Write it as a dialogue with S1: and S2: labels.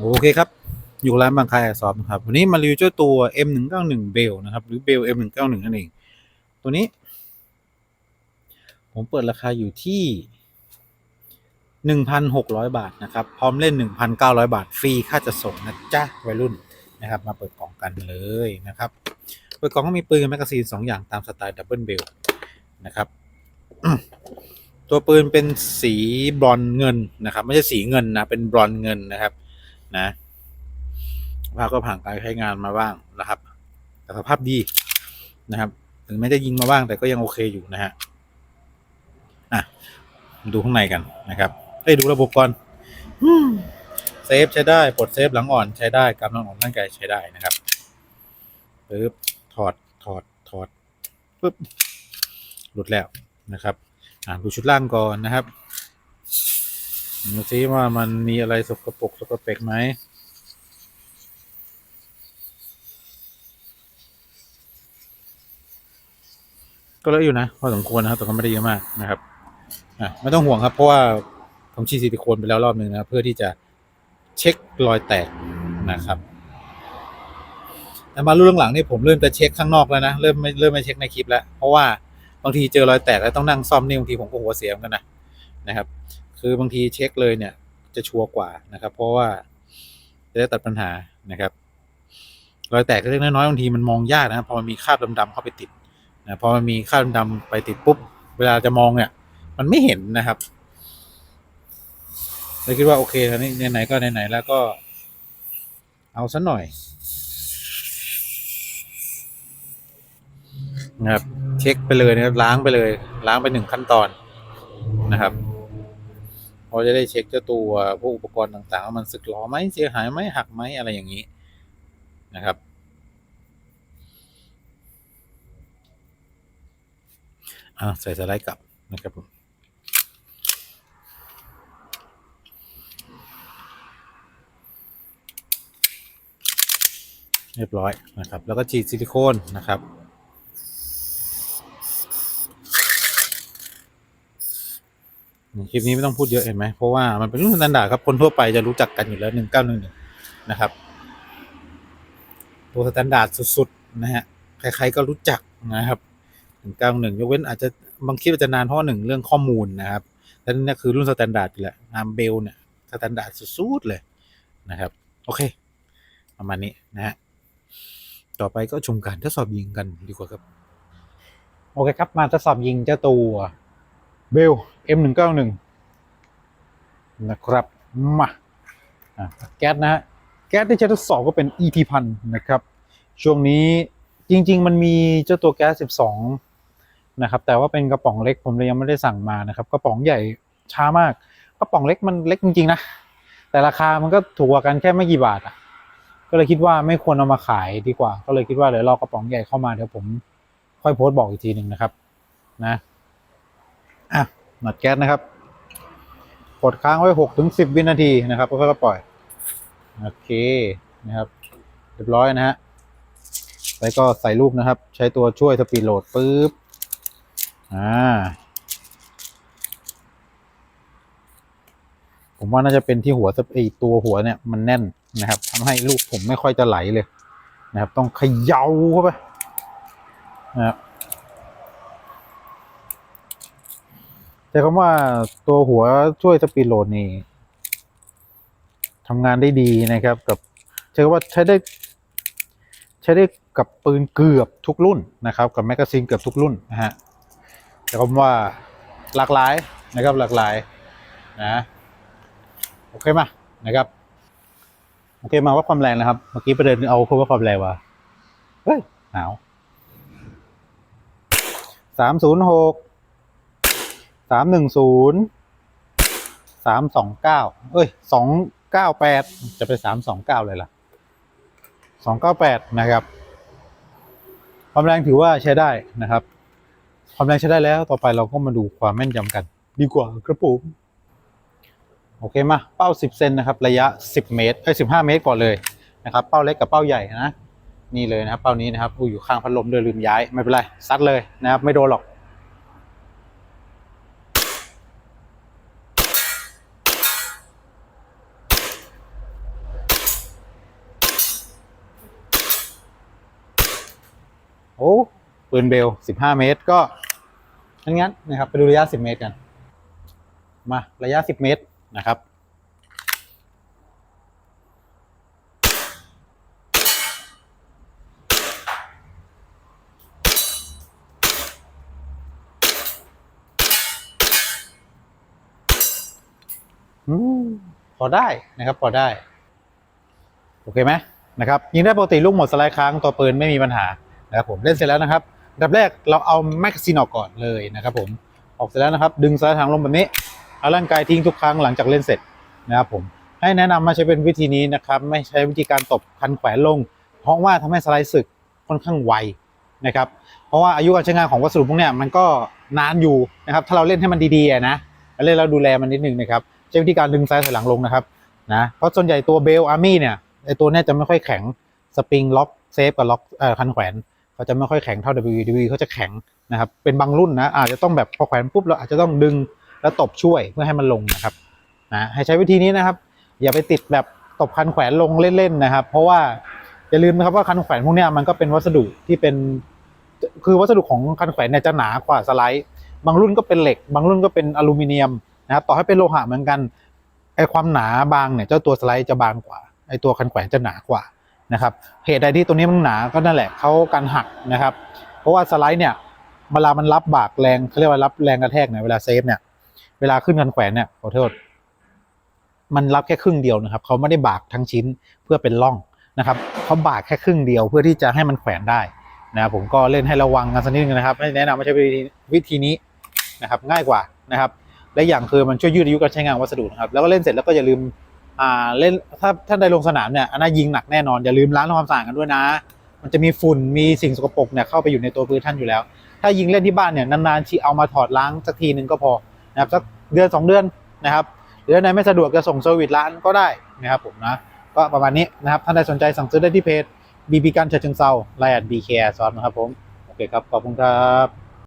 S1: โอเคครับ อยู่ร้านบางคายสอบนะครับ วันนี้มารีวิวเจ้าตัว M191 Bell นะครับ หรือ Bell M191 นั่นเอง ตัวนี้ ผมเปิดราคาอยู่ที่ 1,600 บาทนะครับ พร้อมเล่น 1,900 บาท ฟรีค่าจะส่งนะจ๊ะ วัยรุ่นนะครับ มาเปิดกล่องกันเลยนะครับ เปิดกล่องก็มีปืนกับแมกกาซีน 2 อย่างตามสไตล์ดับเบิลเบลนะครับตัวปืนเป็นสีบรอนเงินนะครับ ไม่ใช่สีเงินนะเป็นบรอนเงินนะครับ นะภาพก็ผ่านการใช้งานมาบ้างนะครับ แต่สภาพดีนะครับถึงแม้จะยิงมาบ้างแต่ก็ยังโอเคอยู่นะฮะอะมาดูข้างในกันนะครับเอ้ยดูระบบก่อนเซฟใช้ได้ปลดเซฟหลังอ่อนใช้ได้กำลังอ่อนร่างกายใช้ได้นะครับปึ๊บถอดถอดถอดปึ๊บหลุดแล้วนะครับ อ่านดูชุดล่างก่อนนะครับ ดูซิว่ามันมีอะไรสกปรกสกปรกไหมก็เลอะอยู่นะพอสมควรนะครับแต่ก็ไม่ได้เยอะมากนะครับอะไม่ต้องห่วงครับ เพราะว่าผมฉีดซิลิโคนไปแล้วรอบหนึ่งนะเพื่อที่จะเช็ครอยแตกนะครับแต่มารุ่นหลังนี่ผมเริ่มจะเช็คข้างนอกแล้วนะเริ่มไม่เริ่มไม่เช็คในคลิปแล้ว เพราะว่าบางทีเจอรอยแตกแล้วต้องนั่งซ่อมนี่บางทีผมก็หัวเสียเหมือนกันนะนะครับ คือบางทีเช็คเลยเนี่ยจะชัวร์กว่านะครับ เพราะว่าจะได้ตัดปัญหานะครับรอยแตกเล็กน้อยบางทีมันมองยากนะครับพอมันมีคราบดำๆเข้าไปติดนะพอมันมีค่าบดำๆไปติดปุ๊บ เวลาจะมองเนี่ย มันไม่เห็นนะครับเลยคิดว่าโอเคทีนี้ไหนๆก็ไหนๆแล้วก็ เอาซะหน่อยนะครับเช็คไปเลยนะครับล้างไปเลย ล้างไปหนึ่งขั้นตอนนะครับ พอจะได้เช็คเจ้าตัวพวกอุปกรณ์ต่างๆว่ามันสึกหรอไหมเสียหายไหมหักไหมอะไรอย่างนี้นะครับ อ่าใส่สไลด์กลับนะครับผมเรียบร้อยนะครับ แล้วก็ฉีดซิลิโคนนะครับ คลิปนี้ไม่ต้องพูดเยอะเห็นไหมเพราะว่ามันเป็นรุ่นสแตนดาร์ดครับคนทั่วไปจะรู้จักกันอยู่แล้วหนึ่งเก้าหนึ่งหนึ่งนะครับ ตัวสแตนดาร์ดสุดๆนะฮะใครๆก็รู้จักนะครับหนึ่งเก้าหนึ่งยกเว้นอาจจะบางคลิปอาจจะนานเพราะหนึ่งเรื่องข้อมูลนะครับแต่นี่คือรุ่นสแตนดาร์ดอยู่แหละงามเบลเนี่ยสแตนดาร์ดสุดๆเลยนะครับ โอเค ประมาณนี้นะฮะต่อไปก็ชมการทดสอบยิงกันดีกว่าครับ โอเคครับมาทดสอบยิงเจ้าตัว เบล M191 นะครับ มาอะแก๊สนะฮะแก๊สที่ใช้ทดสอบก็เป็น EP พันนะครับ ช่วงนี้จริง ๆ มันมีเจ้าตัวแก๊ส 12 นะครับ แต่ว่าเป็นกระป๋องเล็กผมเลยยังไม่ได้สั่งมานะครับ กระป๋องใหญ่ช้ามาก กระป๋องเล็กมันเล็กจริง ๆ นะ แต่ราคามันก็ถูกกว่ากันแค่ไม่กี่บาทอะก็เลยคิดว่าไม่ควรเอามาขายดีกว่า ก็เลยคิดว่าเดี๋ยวรอกระป๋องใหญ่เข้ามาเดี๋ยวผมค่อยโพสต์บอกอีกทีหนึ่งนะครับ นะ อะหนัดแก๊สนะครับ กดค้างไว้หกถึงสิบวินาทีนะครับแล้วก็ปล่อย โอเคนะครับ เรียบร้อยนะฮะ แล้วก็ใส่ลูกนะครับ ใช้ตัวช่วยสปีดโหลดปุ๊บ อ่า ผมว่าน่าจะเป็นที่หัวสไอตัวหัวเนี่ยมันแน่นนะครับทำให้ลูกผมไม่ค่อยจะไหลเลยนะครับ ต้องเขย่าเข้าไปนะครับ แต่คำว่าตัวหัวช่วยสปีดโหลดนี่ทำงานได้ดีนะครับ กับใช้คำว่าใช้ได้ ใช้ได้กับปืนเกือบทุกรุ่นนะครับ กับแมกกาซีนเกือบทุกรุ่นนะฮะแต่คำว่าหลากหลายนะครับหลากหลายนะโอเคมานะครับโอเคมาว่าความแรงนะครับ เมื่อกี้ประเด็นเอาคำว่าความแรงว่าเฮ้ยหนาวสามศูนย์หก สามหนึ่งศูนย์สามสองเก้าเอ้ยสองเก้าแปดจะไปสามสองเก้าเลยล่ะสองเก้าแปดนะครับ ความแรงถือว่าใช้ได้นะครับ ความแรงใช้ได้แล้วต่อไปเราก็มาดูความแม่นยำกัน ดีกว่าครับผมโอเคมาเป้า 10 เซนนะครับ ระยะ 10 เมตรเอ้ย15 เมตรก่อนเลยนะครับ เป้าเล็กกับเป้าใหญ่นะ นี่เลยนะครับ เป้านี้นะครับอู้อยู่ข้างพัดลมด้วยลืมย้ายไม่เป็นไรซัดเลยนะครับ ไม่โดนหรอก ปืนเบล15เมตรก็งั้นๆนนะครับ ไปดูระยะ10เมตรกัน มาระยะ10เมตรนะครับอืมพอได้นะครับ พอได้ โอเคไหมนะครับ ยิงได้ปกติลูกหมดสไลด์ค้างตัวปืนไม่มีปัญหา นะครับผมเล่นเสร็จแล้วนะครับอันดับแรกเราเอาแมกกซีนออกก่อนเลยนะครับผมออกเสร็จแล้วนะครับ ดึงสไลด์ทางลงแบบนี้เอาร่างกายทิ้งทุกครั้งหลังจากเล่นเสร็จนะครับผมให้แนะนำมาใช้เป็นวิธีนี้นะครับ ไม่ใช้วิธีการตบคันแขวนลง เพราะว่าทำให้สไลด์สึกค่อนข้างไวนะครับ เพราะว่าอายุการใช้งานของวัสดุพวกนี้มันก็นานอยู่นะครับ ถ้าเราเล่นให้มันดีๆนะแล้วเล่นแล้วดูแลมันนิดนึงนะครับใช้วิธีการดึงซ้ายถอยหลังลงนะครับนะเพราะส่วนใหญ่ตัวเบลอาร์มี่เนี่ยไอตัวนี้จะไม่ค่อยแข็งสปริงล็อกเซฟกับล็อกคันแขวน เขาจะไม่ค่อยแข็งเท่า WWE เขาจะแข็งนะครับเป็นบางรุ่นนะอาจจะต้องแบบพอแขวนปุ๊บเราอาจจะต้องดึงแล้วตบช่วยเพื่อให้มันลงนะครับนะให้ใช้วิธีนี้นะครับ อย่าไปติดแบบตบคันแขวนลงเล่นๆนะครับ เพราะว่าอย่าลืมนะครับว่าคันแขวนพวกนี้มันก็เป็นวัสดุที่เป็นคือวัสดุของคันแขวนเนี่ยจะหนากว่าสไลด์บางรุ่นก็เป็นเหล็ก บางรุ่นก็เป็นอลูมิเนียมนะครับต่อให้เป็นโลหะเหมือนกันไอความหนาบางเนี่ยเจ้าตัวสไลด์จะบางกว่าไอตัวคันแขวนจะหนากว่า นะครับเหตุใดที่ตัวนี้มันหนาก็นั่นแหละเขากันหักนะครับ เพราะว่าสไลด์เนี่ยเวลามันรับบากแรงเขาเรียกว่ารับแรงกระแทกเนี่ยเวลาเซฟเนี่ยเวลาขึ้นคันแขวนเนี่ยขอโทษ มันรับแค่ครึ่งเดียวนะครับเขาไม่ได้บากทั้งชิ้นเพื่อเป็นร่องนะครับเขาบากแค่ครึ่งเดียวเพื่อที่จะให้มันแขวนได้นะครับผมก็เล่นให้ระวังกันสักนิดนึงนะครับให้แนะนำไม่ใช่วิธีวิธีนี้นะครับง่ายกว่านะครับและอย่างคือมันช่วยยืดอายุการใช้งานวัสดุนะครับแล้วก็เล่นเสร็จแล้วก็อย่าลืม เล่นถ้าท่านได้ลงสนามเนี่ยอันนั้นยิงหนักแน่นอน อย่าลืมล้างทำความสะอาดกันด้วยนะ มันจะมีฝุ่นมีสิ่งสกปรกเนี่ยเข้าไปอยู่ในตัวปืนท่านอยู่แล้ว ถ้ายิงเล่นที่บ้านเนี่ยนานๆทีเอามาถอดล้างสักทีหนึ่งก็พอนะครับสักเดือนสองเดือนนะครับหรือถ้าในไม่สะดวกจะส่งเซอร์วิสร้านก็ได้นะครับผมนะก็ประมาณนี้นะครับท่านใดสนใจสั่งซื้อได้ที่เพจบีบีกันเชิงเซาไลน์บีเคร์ซอนนะครับผมโอเคครับขอบคุณครับ